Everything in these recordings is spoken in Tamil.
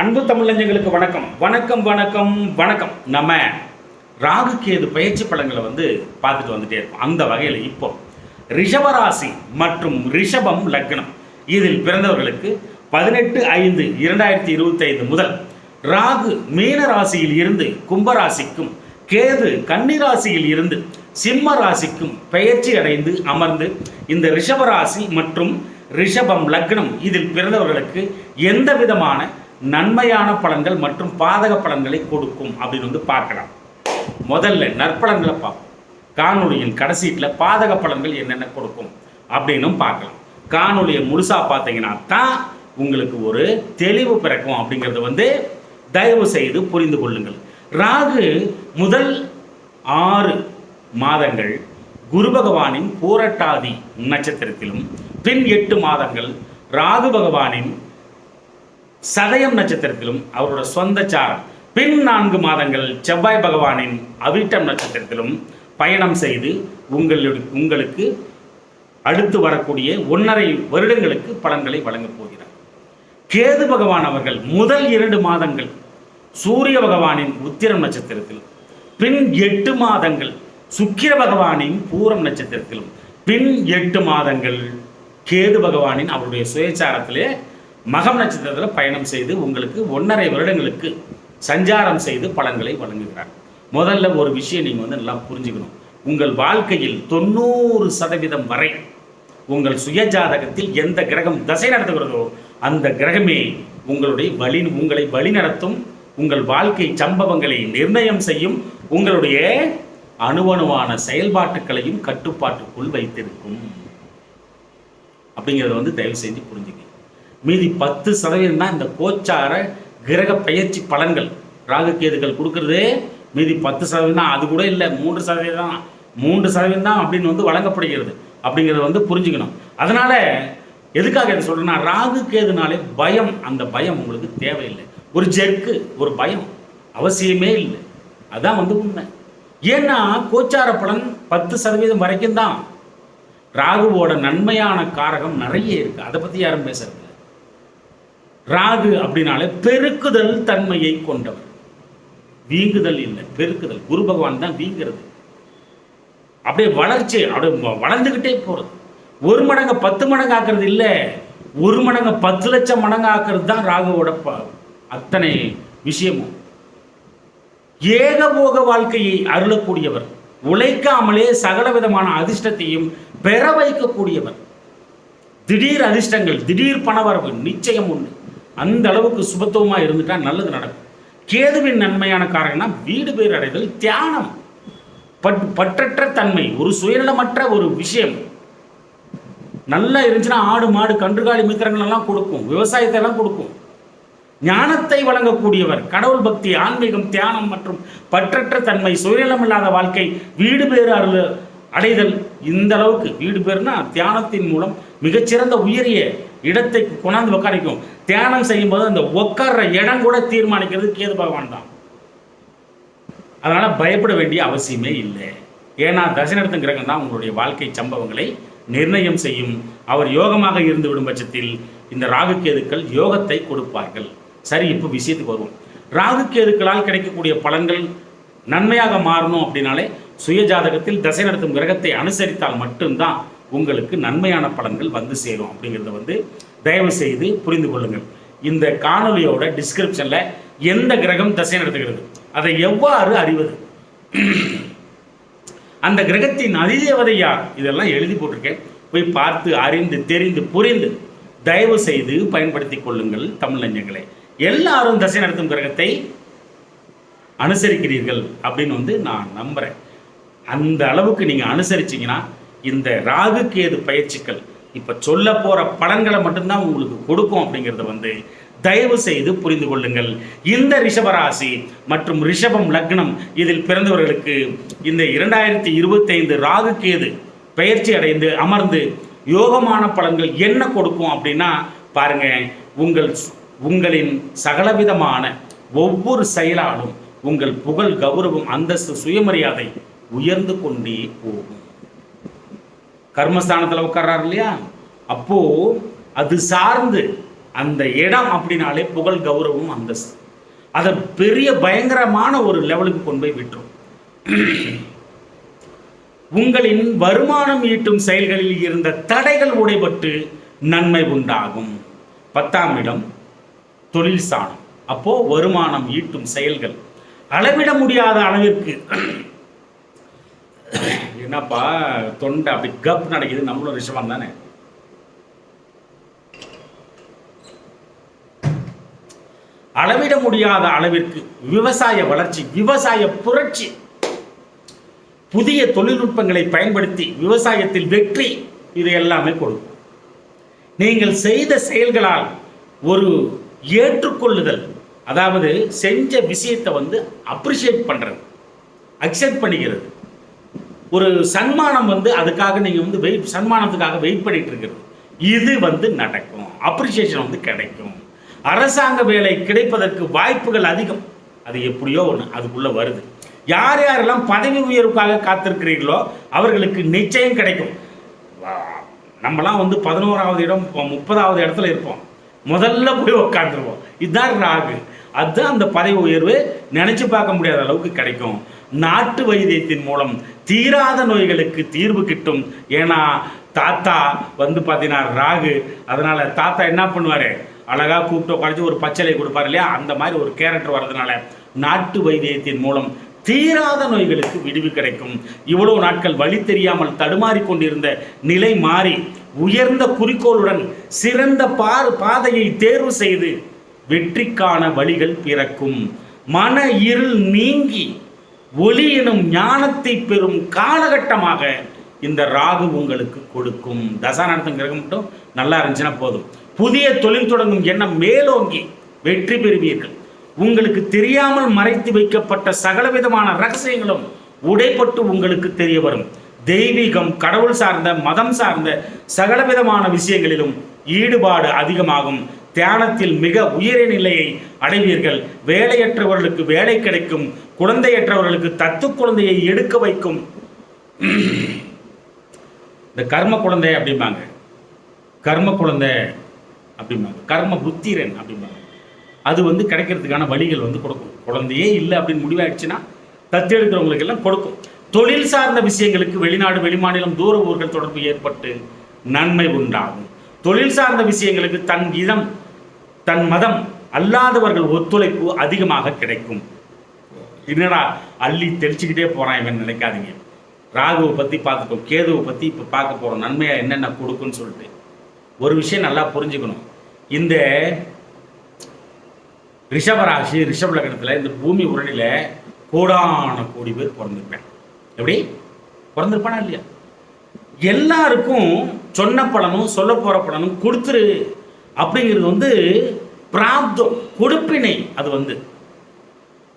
அன்பு தமிழஞ்சங்களுக்கு வணக்கம். வணக்கம் வணக்கம் வணக்கம். நம்ம ராகு கேது பயிற்சி பலன்களை வந்து பார்த்துட்டு வந்துட்டே இருக்கோம். அந்த வகையில் இப்போ ரிஷபராசி மற்றும் ரிஷபம் லக்னம். இதில் பிறந்தவர்களுக்கு பதினெட்டு ஐந்து இரண்டாயிரத்தி இருபத்தி ஐந்து முதல் ராகு மீன ராசியில் இருந்து கும்பராசிக்கும் கேது கன்னிராசியில் இருந்து சிம்ம ராசிக்கும் பெயர்ச்சி அடைந்து அமர்ந்து இந்த ரிஷபராசி மற்றும் ரிஷபம் லக்னம் இதில் பிறந்தவர்களுக்கு எந்த விதமான நன்மையான பலன்கள் மற்றும் பாதக பலன்களை கொடுக்கும் அப்படின்னு வந்து பார்க்கலாம். முதல்ல நற்பலன்களை பார்ப்போம். காணொலியின் கடைசீட்டில் பாதக பலன்கள் என்னென்ன கொடுக்கும் அப்படின்னும் பார்க்கலாம். காணொலியை முழுசாக பார்த்தீங்கன்னா தான் உங்களுக்கு ஒரு தெளிவு பிறக்கும் அப்படிங்கிறத வந்து தயவு செய்து புரிந்து கொள்ளுங்கள். ராகு முதல் ஆறு மாதங்கள் குரு பகவானின் பூரட்டாதி நட்சத்திரத்திலும் பின் எட்டு மாதங்கள் ராகு பகவானின் சதயம் நட்சத்திரத்திலும் அவரோட சொந்த சாரம். பின் நான்கு மாதங்கள் செவ்வாய் பகவானின் அவிட்டம் நட்சத்திரத்திலும் பயணம் செய்து உங்களுடைய உங்களுக்கு அடுத்து வரக்கூடிய ஒன்றரை வருடங்களுக்கு பலன்களை வழங்கப் போகிறார். கேது பகவான் அவர்கள் முதல் இரண்டு மாதங்கள் சூரிய பகவானின் உத்திரம் நட்சத்திரத்திலும் பின் எட்டு மாதங்கள் சுக்கிர பகவானின் பூரம் நட்சத்திரத்திலும் பின் எட்டு மாதங்கள் கேது பகவானின் அவருடைய சுயச்சாரத்திலே மகம் நட்சத்திரத்தில் பயணம் செய்து உங்களுக்கு ஒன்றரை வருடங்களுக்கு சஞ்சாரம் செய்து பலன்களை வழங்குகிறார். முதல்ல ஒரு விஷயம் நீங்கள் வந்து நல்லா புரிஞ்சுக்கணும். உங்கள் வாழ்க்கையில் தொண்ணூறு சதவீதம் வரை உங்கள் சுயஜாதகத்தில் எந்த கிரகம் தசை நடத்துகிறதோ அந்த கிரகமே உங்களுடைய வழி உங்களை வழிநடத்தும் உங்கள் வாழ்க்கை சம்பவங்களை நிர்ணயம் செய்யும் உங்களுடைய அணுவணுவான செயல்பாட்டுகளையும் கட்டுப்பாட்டுக்குள் வைத்திருக்கும். அப்படிங்கிறத வந்து தயவு செஞ்சு புரிஞ்சுக்க மீதி பத்து சதவீதம் தான் இந்த கோச்சார கிரக பயிற்சி பலன்கள். ராகு கேதுகள் கொடுக்கறது மீதி பத்து சதவீதம் தான். அது கூட இல்லை மூன்று சதவீதம் தான். மூன்று சதவீதம் தான் அப்படின்னு வந்து வழங்கப்படுகிறது அப்படிங்கிறத வந்து புரிஞ்சுக்கணும். அதனால எதுக்காக இதை சொல்கிறேன்னா ராகு கேதுனாலே பயம். அந்த பயம் உங்களுக்கு தேவையில்லை. ஒரு ஜெர்க்கு ஒரு பயம் அவசியமே இல்லை. அதுதான் வந்து உண்மை. ஏன்னா கோச்சார பலன் பத்து சதவீதம் வரைக்கும் தான். ராகுவோட நன்மையான காரகம் நிறைய இருக்குது அதை பற்றி யாரும் பேசுறது ராகு அப்படின்னாலே பெருக்குதல் தன்மையை கொண்டவர். வீங்குதல் இல்லை பெருக்குதல். குரு பகவான் தான் வீங்கிறது. அப்படியே வளர்ச்சி அப்படியே வ- வளர்ந்துக்கிட்டே போகிறது ஒரு மடங்கு பத்து மடங்கு ஆக்குறது இல்லை ஒரு மடங்கு பத்து லட்சம் மடங்கு ஆக்குறது தான் ராகுவோட ப அத்தனை விஷயமும். ஏகபோக வாழ்க்கையை அருளக்கூடியவர் உழைக்காமலே சகல விதமான அதிர்ஷ்டத்தையும் பெற வைக்கக்கூடியவர். திடீர் அதிர்ஷ்டங்கள் திடீர் பணவரவு நிச்சயம் உண்டு. அந்த அளவுக்கு சுபத்துவமாக இருந்துட்டா நல்லது நடக்கும். கேதுவின் நன்மையான காரணம்னா வீடு பேர் அடைதல் தியானம். பட் பற்றற்ற தன்மை ஒரு சுயநலமற்ற ஒரு விஷயம். நல்லா இருந்துச்சுன்னா ஆடு மாடு கன்றுகாலி மித்திரங்கள் எல்லாம் கொடுக்கும். விவசாயத்தை எல்லாம் கொடுக்கும். ஞானத்தை வழங்கக்கூடியவர் கடவுள் பக்தி ஆன்மீகம் தியானம் மற்றும் பற்றற்ற தன்மை சுயநலம் இல்லாத வாழ்க்கை வீடு பேறு அருள் அடைதல். இந்த அளவுக்கு வீடு பேர்னா தியானத்தின் மூலம் மிகச்சிறந்த உயரிய இடத்தை கொண்டாந்து உட்காரிக்கும் தியானம் செய்யும்போது அந்த உட்கார்ற இடம் கூட தீர்மானிக்கிறது கேது பகவான் தான். அதனால் பயப்பட வேண்டிய அவசியமே இல்லை. ஏன்னா தசநடத்தும் கிரகம் தான் உங்களுடைய வாழ்க்கை சம்பவங்களை நிர்ணயம் செய்யும். அவர் யோகமாக இருந்து விடும் பட்சத்தில் இந்த ராகு கேதுக்கள் யோகத்தை கொடுப்பார்கள். சரி இப்போ விஷயத்துக்கு வருவோம். ராகு கேதுக்களால் கிடைக்கக்கூடிய பலன்கள் நன்மையாக மாறணும் அப்படின்னாலே சுய ஜாதகத்தில் தசை நடத்தும் கிரகத்தை அனுசரித்தால் மட்டும்தான் உங்களுக்கு நன்மையான பலன்கள் வந்து சேரும் அப்படிங்கிறத வந்து தயவு செய்து புரிந்து கொள்ளுங்கள். இந்த காணொலியோட டிஸ்கிரிப்ஷனில் எந்த கிரகம் தசை நடத்துகிறது? அதை எவ்வாறு அறிவது? அந்த கிரகத்தின் அதிதேவதை யார்? இதெல்லாம் எழுதி போட்டிருக்கேன். போய் பார்த்து அறிந்து தெரிந்து புரிந்து தயவு செய்து பயன்படுத்தி கொள்ளுங்கள் தமிழ் நஞ்சங்களை. எல்லாரும் தசை நடத்தும் கிரகத்தை அனுசரிக்கிறீர்கள் அப்படின்னு வந்து நான் நம்புறேன். அந்த அளவுக்கு நீங்கள் அனுசரிச்சிங்கன்னா இந்த ராகு கேது பயிற்சிகள் இப்போ சொல்ல போகிற பலன்களை மட்டும்தான் உங்களுக்கு கொடுக்கும் அப்படிங்கிறத வந்து தயவு செய்து புரிந்து கொள்ளுங்கள். இந்த ரிஷபராசி மற்றும் ரிஷபம் லக்னம் இதில் பிறந்தவர்களுக்கு இந்த இரண்டாயிரத்தி இருபத்தைந்து ராகு கேது பயிற்சி அடைந்து அமர்ந்து யோகமான பலன்கள் என்ன கொடுக்கும் அப்படின்னா பாருங்க உங்கள் உங்களின் சகலவிதமான ஒவ்வொரு செயலாலும் உங்கள் புகழ் கௌரவம் அந்தஸ்து சுயமரியாதை உயர்ந்து கொண்டே போகும். கர்மஸ்தானத்தில் உட்கார்றாரு இல்லையா? அப்போது அது சார்ந்து அந்த இடம் அப்படின்னாலே புகழ் கௌரவம் அந்தஸ்து. அதை பெரிய பயங்கரமான ஒரு லெவலுக்கு கொண்டு போய் விட்டுரும். உங்களின் வருமானம் ஈட்டும் செயல்களில் இருந்த தடைகள் உடைபட்டு நன்மை உண்டாகும். பத்தாம் இடம் தொழில் சாணம். அப்போ வருமானம் ஈட்டும் செயல்கள் அளவிட முடியாத அளவிற்கு என்னப்பா தொண்டை அப்படி கப் நடக்குது நம்மளும் ரிஷபம் தானே? அளவிட முடியாத அளவிற்கு விவசாய வளர்ச்சி விவசாய புரட்சி. புதிய தொழில்நுட்பங்களை பயன்படுத்தி விவசாயத்தில் வெற்றி இது எல்லாமே கொடுக்கும். நீங்கள் செய்த செயல்களால் ஒரு ஏற்றுக்கொள்ளுதல் அதாவது செஞ்ச விஷயத்தை வந்து அப்ரிஷியேட் பண்ணுறது அக்செப்ட் பண்ணிக்கிறது. ஒரு சன்மானம் வந்து அதுக்காக நீங்கள் வந்து வெயிட் சன்மானத்துக்காக வெயிட் பண்ணிட்டு இருக்கிறது. இது வந்து நடக்கும். அப்ரிசியேஷன் வந்து கிடைக்கும். அரசாங்க வேலை கிடைப்பதற்கு வாய்ப்புகள் அதிகம். அது எப்படியோ ஒன்று அதுக்குள்ளே வருது. யார் யாரெல்லாம் பதவி உயர்வுக்காக காத்திருக்கிறீர்களோ அவர்களுக்கு நிச்சயம் கிடைக்கும். வா- நம்மலாம் வந்து பதினோராவது இடம் முப்பதாவது இடத்துல இருப்போம். முதல்ல போய் உட்காந்துருவோம் இதுதான் ராகு. அதுதான் அந்த பதவி உயர்வு. நினச்சி பார்க்க முடியாத அளவுக்கு கிடைக்கும். நாட்டு வைத்தியத்தின் மூலம் தீராத நோய்களுக்கு தீர்வு கிட்டும். ஏன்னா தாத்தா வந்து பார்த்தீங்கன்னா ராகு. அதனால தாத்தா என்ன பண்ணுவார்? அழகாக கூப்பிட்டு உட்காந்து ஒரு பச்சளை கொடுப்பார் இல்லையா? அந்த மாதிரி ஒரு கேரக்டர் வர்றதுனால நாட்டு வைத்தியத்தின் மூலம் தீராத நோய்களுக்கு விடுவி கிடைக்கும். இவ்வளவு நாட்கள் வழி தெரியாமல் தடுமாறி கொண்டிருந்த நிலை மாறி உயர்ந்த குறிக்கோளுடன் சிறந்த பார் பாதையை தேர்வு செய்து வெற்றிக்கான வழிகள் பிறக்கும். மன இருள் நீங்கி ஒளி எனும் ஞானத்தை பெறும் காலகட்டமாக இந்த ராகு உங்களுக்கு கொடுக்கும். தசாநாதன் கிரகம் மட்டும் நல்லா இருந்துச்சுன்னா போதும். புதிய தொழில் தொடங்கும் எண்ணம் மேலோங்கி வெற்றி பெறுவீர்கள். உங்களுக்கு தெரியாமல் மறைத்து வைக்கப்பட்ட சகல விதமான ரகசியங்களும் உடைப்பட்டு உங்களுக்கு தெரிய வரும். தெய்வீகம் கடவுள் சார்ந்த மதம் சார்ந்த சகலவிதமான விஷயங்களிலும் ஈடுபாடு அதிகமாகும். தியானத்தில் மிக உயரிய நிலையை அடைவீர்கள். வேலையற்றவர்களுக்கு வேலை கிடைக்கும். குழந்தையற்றவர்களுக்கு தத்து குழந்தையை எடுக்க வைக்கும். இந்த கர்ம குழந்தை அப்படிம்பாங்க. கர்ம குழந்தை அப்படிம்பாங்க. கர்ம புத்திரன் அப்படிம்பாங்க. அது வந்து கிடைக்கிறதுக்கான வழிகள் வந்து கொடுக்கும். குழந்தையே இல்லை அப்படின்னு முடிவாயிடுச்சுன்னா தத்து எடுக்கிறவங்களுக்கு எல்லாம் கொடுக்கும். தொழில் சார்ந்த விஷயங்களுக்கு வெளிநாடு வெளிமாநிலம் தூர ஊர்கள் தொடர்பு ஏற்பட்டு நன்மை உண்டாகும். தொழில் சார்ந்த விஷயங்களுக்கு தன் இடம் தன் மதம் அல்லாதவர்கள் ஒத்துழைப்பு அதிகமாக கிடைக்கும். என்னடா அள்ளி தெளிச்சுக்கிட்டே போகிறான் இவன் நினைக்காதீங்க. ராகுவை பற்றி பார்த்துக்கோ கேதுவை பற்றி இப்போ பார்க்க போகிறோம் நன்மையாக என்னென்ன கொடுக்குன்னு சொல்லிட்டு. ஒரு விஷயம் நல்லா புரிஞ்சுக்கணும். இந்த ரிஷபராசி ரிஷப லக்னத்தில் இந்த பூமி உரணியில் கோடான கோடி பேர் பிறந்திருப்பேன். எப்படி? பிறந்திருப்பானா இல்லையா? எல்லாருக்கும் சொன்ன பலனும் சொல்ல போகிற பலனும் கொடுத்துரு. அப்படிங்கிறது வந்து பிராப்தம் கொடுப்பினை அது வந்து.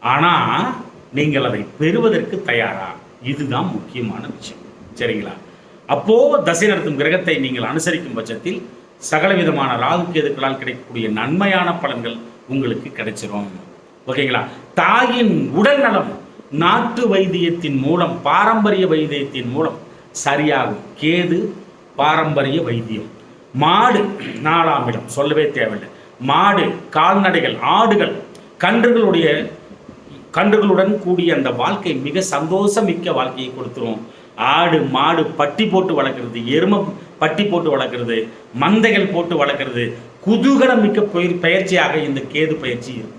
ஆனால் நீங்கள் அதை பெறுவதற்கு தயாரா? இதுதான் முக்கியமான விஷயம். சரிங்களா? அப்போ தசை நடத்தும் கிரகத்தை நீங்கள் அனுசரிக்கும் பட்சத்தில் சகலவிதமான ராகு கேதுக்களால் கிடைக்கக்கூடிய நன்மையான பலன்கள் உங்களுக்கு கிடைச்சிரும். ஓகேங்களா? தாயின் உடல் நலம் நாட்டு வைத்தியத்தின் மூலம் பாரம்பரிய வைத்தியத்தின் மூலம் சரியாகும். கேது பாரம்பரிய வைத்தியம். மாடு நாலாம் இடம். சொல்லவே தேவையில்லை. மாடு கால்நடைகள் ஆடுகள் கன்றுகளுடைய கன்றுகளுடன் கூடிய அந்த வாழ்க்கை மிக சந்தோஷமிக்க வாழ்க்கையை கொடுத்துரும். ஆடு மாடு பட்டி போட்டு வளர்க்குறது எருமை பட்டி போட்டு வளர்க்குறது மந்தைகள் போட்டு வளர்க்குறது குதூகலம் மிக்க பயிர் பயிற்சியாக இந்த கேது பயிற்சி இருக்கும்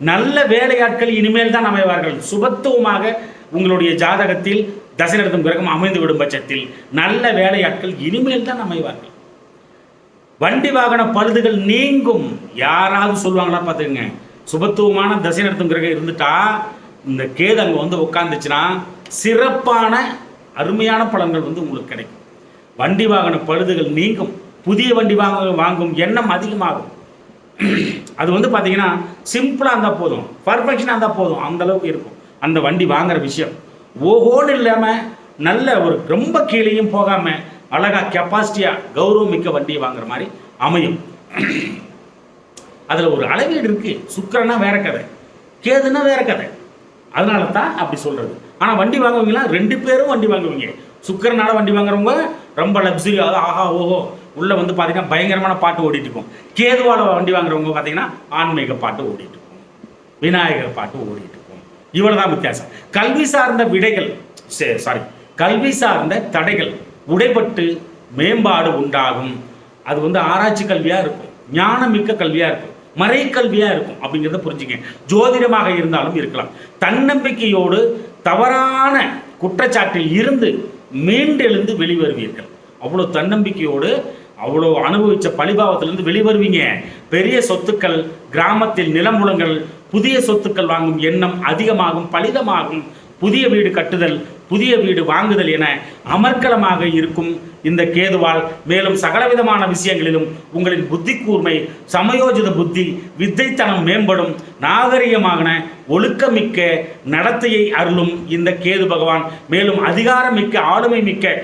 நல்ல வேலையாட்கள் இனிமேல் தான் அமைவார்கள். சுபத்துவமாக உங்களுடைய ஜாதகத்தில் தசை நடத்தும் கிரகம் அமைந்து விடும் பட்சத்தில் நல்ல வேலையாட்கள் இனிமேல் தான் அமைவார்கள். வண்டி வாகன பழுதுகள் நீங்கும். யாராவது சொல்லுவாங்களா பார்த்துக்கங்க. சுபத்துவமான தசை நடத்தும் கிரகம் இருந்துட்டா இந்த கேது அங்கே வந்து உட்காந்துச்சுன்னா சிறப்பான அருமையான பலன்கள் வந்து உங்களுக்கு கிடைக்கும். வண்டி வாகன பழுதுகள் நீங்கும். புதிய வண்டி வாங்க வாங்கும் எண்ணம் அதிகமாகும். அது வந்து பார்த்தீங்கன்னா சிம்பிளாக இருந்தால் போதும். பர்ஃபெக்ஷனாக இருந்தால் போதும். அந்த அளவுக்கு இருக்கும். அந்த வண்டி வாங்குற விஷயம். ஓஹோன்னு இல்லாமல் நல்ல ஒரு ரொம்ப கீழேயும் போகாமல் அழகாக கெப்பாசிட்டியாக கௌரவம் மிக்க வண்டியை வாங்குற மாதிரி அமையும். அதில் ஒரு அளவீடு இருக்குது சுக்கரனா வேற கதை. கேதுன்னா வேற கதை. அதனால தான் அப்படி சொல்கிறது ஆனால் வண்டி வாங்குவீங்களா? ரெண்டு பேரும் வண்டி வாங்குவீங்க. சுக்கரனால வண்டி வாங்குறவங்க ரொம்ப லக்ஸரி ஆஹா ஓஹோ உள்ளே வந்து பார்த்தீங்கன்னா பயங்கரமான பாட்டு ஓடிட்டு இருக்கும். கேதுவால வண்டி வாங்குறவங்க பார்த்தீங்கன்னா ஆன்மீக பாட்டு ஓடிட்டு இருக்கும். விநாயகர் பாட்டு ஓடிட்டு இருக்கும். இவ்வளவுதான் வித்தியாசம். கல்வி சார்ந்த விடைகள் சாரி கல்வி சார்ந்த தடைகள். உடைபட்டு மேம்பாடு உண்டாகும். அது வந்து ஆராய்ச்சி கல்வியாக இருக்கும். ஞானமிக்க கல்வியாக இருக்கும். மறைக்கல்வியாக இருக்கும் அப்படிங்கிறத புரிஞ்சுங்க. ஜோதிடமாக இருந்தாலும் இருக்கலாம். தன்னம்பிக்கையோடு தவறான குற்றச்சாட்டில் இருந்து மீண்டெழுந்து வெளிவருவீர்கள். அவ்வளோ தன்னம்பிக்கையோடு அவ்வளோ அனுபவித்த பழிபாவத்திலிருந்து வெளிவருவீங்க. பெரிய சொத்துக்கள் கிராமத்தில் நிலமுலங்கள் புதிய சொத்துக்கள் வாங்கும் எண்ணம் அதிகமாகும் பலிதமாகும். புதிய வீடு கட்டுதல் புதிய வீடு வாங்குதல் என அமர்க்கலமாக இருக்கும் இந்த கேதுவால் மேலும் சகலவிதமான விஷயங்களிலும் உங்களின் புத்தி கூர்மை சமயோஜித புத்தி வித்தைத்தனம் மேம்படும் நாகரிகமான ஒழுக்கமிக்க நடத்தையை அருளும் இந்த கேது பகவான். மேலும் அதிகாரமிக்க ஆளுமை மிக்க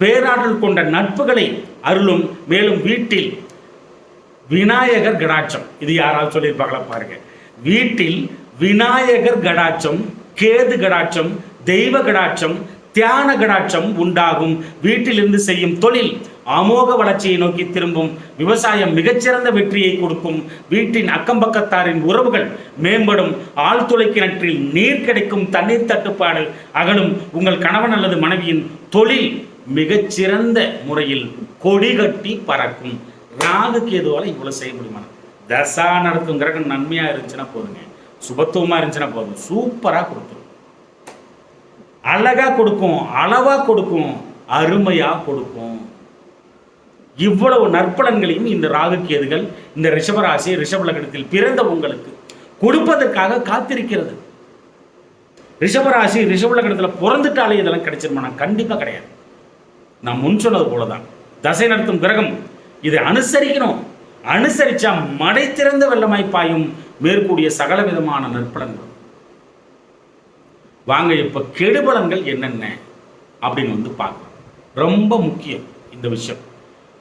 பேராற்றல் கொண்ட நட்புகளை அருளும். மேலும் வீட்டில் விநாயகர் கடாட்சம். இது யாராவது சொல்லியிருப்பாங்களா பாருங்க. வீட்டில் விநாயகர் கடாட்சம் கேது கடாட்சம் தெய்வ கடாட்சம் தியான கடாட்சம் உண்டாகும். வீட்டிலிருந்து செய்யும் தொழில் அமோக வளர்ச்சியை நோக்கி திரும்பும். விவசாயம் மிகச்சிறந்த வெற்றியை கொடுக்கும். வீட்டின் அக்கம்பக்கத்தாரின் உறவுகள் மேம்படும். ஆழ்துளை கிணற்றில் நீர் கிடைக்கும் தண்ணீர் தட்டுப்பாடு அகலும். உங்கள் கணவன் அல்லது மனைவியின் தொழில் மிகச்சிறந்த முறையில் கொடி கட்டி பறக்கும். ராகு கேதுவால் இவ்வளவு செய்ய முடியுமா? தசா நடத்தும் கிரகம் நன்மையா இருந்துச்சுன்னா போதுங்க. சுபத்துவமா இருந்துச்சுன்னா போதும். சூப்பரா கொடுத்துரும். அழகா கொடுக்கும் அளவா கொடுக்கும் அருமையா கொடுக்கும். இவ்வளவு நற்பலன்களையும் இந்த ராகு கேதுகள் இந்த ரிஷபராசி ரிஷபலகணத்தில் பிறந்த உங்களுக்கு கொடுப்பதற்காக காத்திருக்கிறது. ரிஷபராசி ரிஷபலகணத்தில் பிறந்துட்டாலே இதெல்லாம் கிடைச்சிருமா? கண்டிப்பா கிடையாது. நான் முன் சொன்னது போலதான். தசை நடத்தும் கிரகம் இதை அனுசரிக்கணும். அனுசரிச்சா மடை திறந்த வெள்ளமாய் பாயும் மேற்கூடிய சகல விதமான நற்பலன்கள். வாங்க இப்போ கெடுபலன்கள் என்னென்ன அப்படின்னு வந்து பார்க்கலாம். ரொம்ப முக்கியம் இந்த விஷயம்.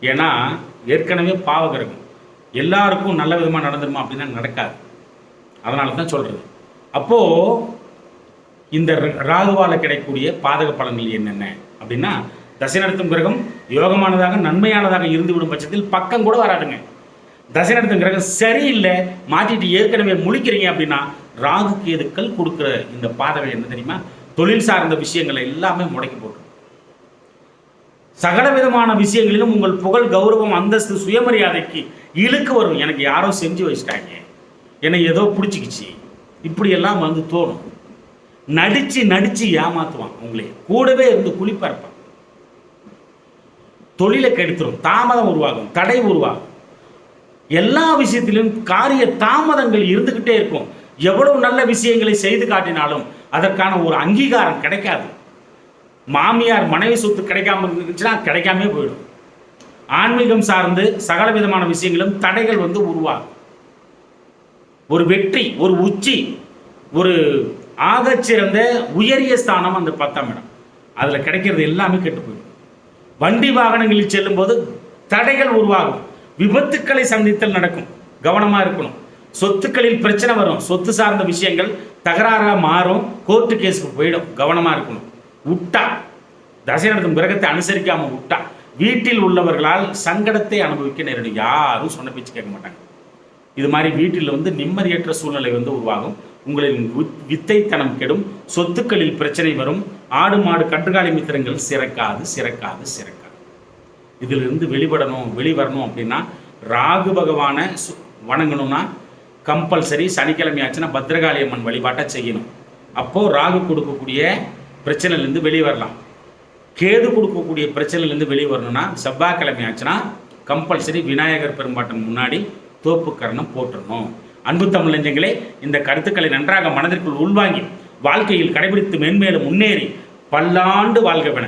ஏன்னா ஏற்கனவே பாவகிரகம். எல்லாருக்கும் நல்ல விதமாக நடந்துருமா அப்படின்னா நடக்காது. அதனால தான் சொல்கிறது அப்போது இந்த ர- ராகுவால கிடைக்கக்கூடிய பாதக பலன்கள் என்னென்ன அப்படின்னா தசை நடத்தும் கிரகம் யோகமானதாக நன்மையானதாக இருந்து விடும் பட்சத்தில் பக்கம் கூட வராதுங்க. தசை நடத்தும் கிரகம் சரியில்லை மாற்றிட்டு ஏற்கனவே முழிக்கிறீங்க அப்படின்னா ராகு கேதுக்கள் கொடுக்குற இந்த பாதவை என்ன தெரியுமா? தொழில் சார்ந்த விஷயங்களை எல்லாமே முடக்கி போட்டு சகல விதமான விஷயங்களிலும் உங்கள் புகழ் கௌரவம் அந்தஸ்து சுயமரியாதைக்கு இழுக்கு வரும். எனக்கு யாரோ செஞ்சு வச்சுட்டாங்க. என்னை ஏதோ பிடிச்சிக்கிச்சு. இப்படியெல்லாம் வந்து தோணும். நடிச்சு நடிச்சு ஏமாத்துவான் உங்களை. கூடவே இருந்து குளிப்பறப்பான் தொழிலை கெடுத்துரும். தாமதம் உருவாகும். தடை உருவாகும். எல்லா விஷயத்திலும் காரிய தாமதங்கள் இருந்துக்கிட்டே இருக்கும். எவ்வளவு நல்ல விஷயங்களை செய்து காட்டினாலும் அதற்கான ஒரு அங்கீகாரம் கிடைக்காது. மாமியார் மனைவி சொத்து கிடைக்காம இருந்துச்சுன்னா கிடைக்காமே போயிடும். ஆன்மீகம் சார்ந்து சகல விதமான விஷயங்களும் தடைகள் வந்து உருவாகும். ஒரு வெற்றி ஒரு உச்சி ஒரு ஆகச்சிறந்த உயரிய ஸ்தானம் அந்த பத்தாம் இடம். அதில் கிடைக்கிறது எல்லாமே கெட்டு போயிடும். வண்டி வாகனங்களில் செல்லும்போது தடைகள் உருவாகும். விபத்துக்களை சந்தித்தல் நடக்கும். கவனமாக இருக்கணும். சொத்துக்களில் பிரச்சனை வரும். சொத்து சார்ந்த விஷயங்கள் தகராறாக மாறும். கோர்ட்டு கேஸுக்கு போயிடும். கவனமாக இருக்கணும். விட்டா. தசை நடத்தும் கிரகத்தை அனுசரிக்காமல் விட்டா. வீட்டில் உள்ளவர்களால் சங்கடத்தை அனுபவிக்க நேரிடும். யாரும் சொன்ன பேச்சு கேட்க மாட்டாங்க. இது மாதிரி வீட்டில் வந்து நிம்மதியற்ற சூழ்நிலை வந்து உருவாகும். உங்களின் வித்- வித்தைத்தனம் கெடும். சொத்துக்களில் பிரச்சனை வரும். ஆடு மாடு கட்டுக்காலி மித்திரங்கள் சிறக்காது சிறக்காது சிறக்காது. இதிலிருந்து வெளிப்படணும் வெளிவரணும் அப்படின்னா ராகு பகவானை சு- வணங்கணும்னா கம்பல்சரி சனிக்கிழமை ஆச்சுன்னா பத்ரகாளி அம்மன் வழிபாட்டை செய்யணும். அப்போது ராகு கொடுக்கக்கூடிய பிரச்சனையிலேருந்து வெளியே வரலாம் கேது கொடுக்கக்கூடிய பிரச்சனையிலேருந்து வெளியே வரணும்னா செவ்வாய்க்கிழமை ஆச்சுன்னா கம்பல்சரி விநாயகர் பெரும்பாட்டன் முன்னாடி தோப்பு கரணம் அன்பு தமிழஞ்சங்களே இந்த கருத்துக்களை நன்றாக மனதிற்குள் உள்வாங்கி வாழ்க்கையில் கடைபிடித்து மென்மேலும் முன்னேறி பல்லாண்டு வாழ்கவென